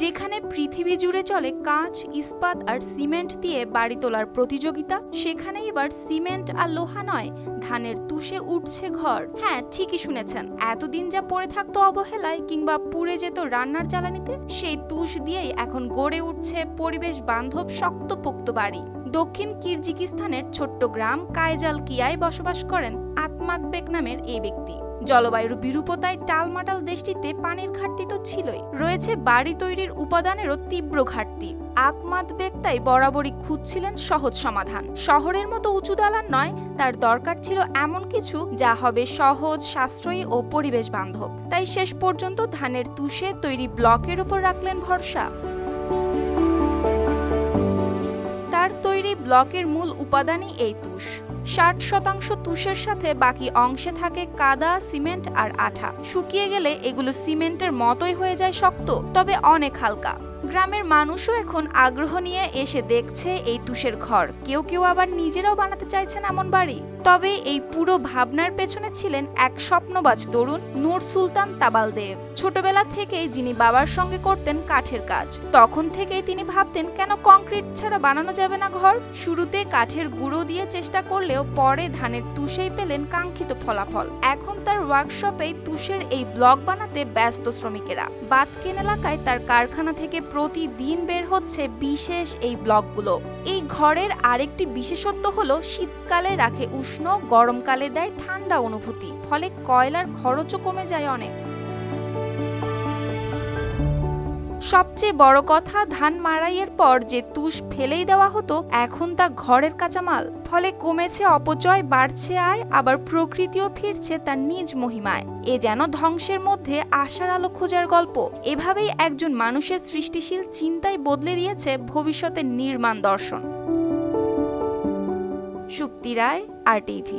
যেখানে পৃথিবী জুড়ে চলে কাঁচ, ইস্পাত আর সিমেন্ট দিয়ে বাড়ি তোলার প্রতিযোগিতা, সেখানে এবার সিমেন্ট আর লোহা নয়, ধানের তুষে উঠছে ঘর। হ্যাঁ ঠিকই শুনেছেন। এতদিন যা পড়ে থাকতো অবহেলায় কিংবা পুড়ে যেত রান্নার জ্বালানিতে, সেই তুষ দিয়েই এখন গড়ে উঠছে পরিবেশ বান্ধব শক্তপোক্ত বাড়ি। দক্ষিণ কিরজিকিস্তানের ছোট্ট গ্রাম কায়জাল কিয়ায় বসবাস করেন আতমাকবেক নামের এই ব্যক্তি। জলবায়ুর বিরূপতায় টালমাটাল দেশটিতে পানির ঘাটতি তো ছিলই। রয়েছে বাড়ি তৈরির উপাদানেরও তীব্র ঘাটতি। আকমাদ বেগতাই বরাবরই খুঁজছিলেন সহজ সমাধান। শহরের মতো উঁচু দালান নয়, তার দরকার ছিল এমন কিছু যা হবে সহজ, সাশ্রয়ী ও পরিবেশ বান্ধব। তাই শেষ পর্যন্ত ধানের তুষে তৈরি ব্লকের উপর রাখলেন ভরসা। তার তৈরি ব্লকের মূল উপাদানই এই তুষ। ষাট শতাংশ তুষের সাথে বাকি অংশে থাকে কাদা, সিমেন্ট আর আঠা। শুকিয়ে গেলে এগুলো সিমেন্টের মতোই হয়ে যায় শক্ত, তবে অনেক হালকা। গ্রামের মানুষও এখন আগ্রহ নিয়ে এসে দেখছে এই তুষের ঘর। কেউ কেউ আবার নিজেরাও বানাতে চাইছেন এমন বাড়ি। তবে এই পুরো ভাবনার পেছনে ছিলেন এক স্বপ্নবাজ তরুণ নূর সুলতান তাবালদেব। ছোটবেলা থেকেই যিনি বাবার সঙ্গে করতেন কাঠের কাজ, তখন থেকেই তিনি ভাবতেন, কেন কংক্রিট ছাড়া বানানো যাবে না ঘর? শুরুতে কাঠের গুঁড়ো দিয়ে চেষ্টা করলেও পরে ধানের তুষেই পেলেন কাঙ্ক্ষিত ফলাফল। এখন তার ওয়ার্কশপে তুষের এই ব্লক বানাতে ব্যস্ত শ্রমিকেরা। বাতকেন এলাকায় তার কারখানা থেকে প্রতিদিন বের হচ্ছে বিশেষ এই ব্লকগুলো। এই ঘরের আরেকটি বিশেষত্ব হলো, শীতকালে রাখে উষ্ণ গরমকালে দেয় ঠান্ডা অনুভূতি, ফলে কয়লার খরচও কমে যায় অনেক। সবচেয়ে বড় কথা, ধান মাড়াইয়ের পর যে তুষ ফেলেই দেওয়া হতো, এখন তা ঘরের কাঁচামাল, ফলে কমেছে অপচয়, বাড়ছে আয়, আবার প্রকৃতিও ফিরছে তার নিজ মহিমায়। এ যেন ধ্বংসের মধ্যে আশার আলো খোঁজার গল্প। এভাবেই একজন মানুষের সৃষ্টিশীল চিন্তায় বদলে দিয়েছে ভবিষ্যতের নির্মাণ দর্শন। Supti Roy R TV.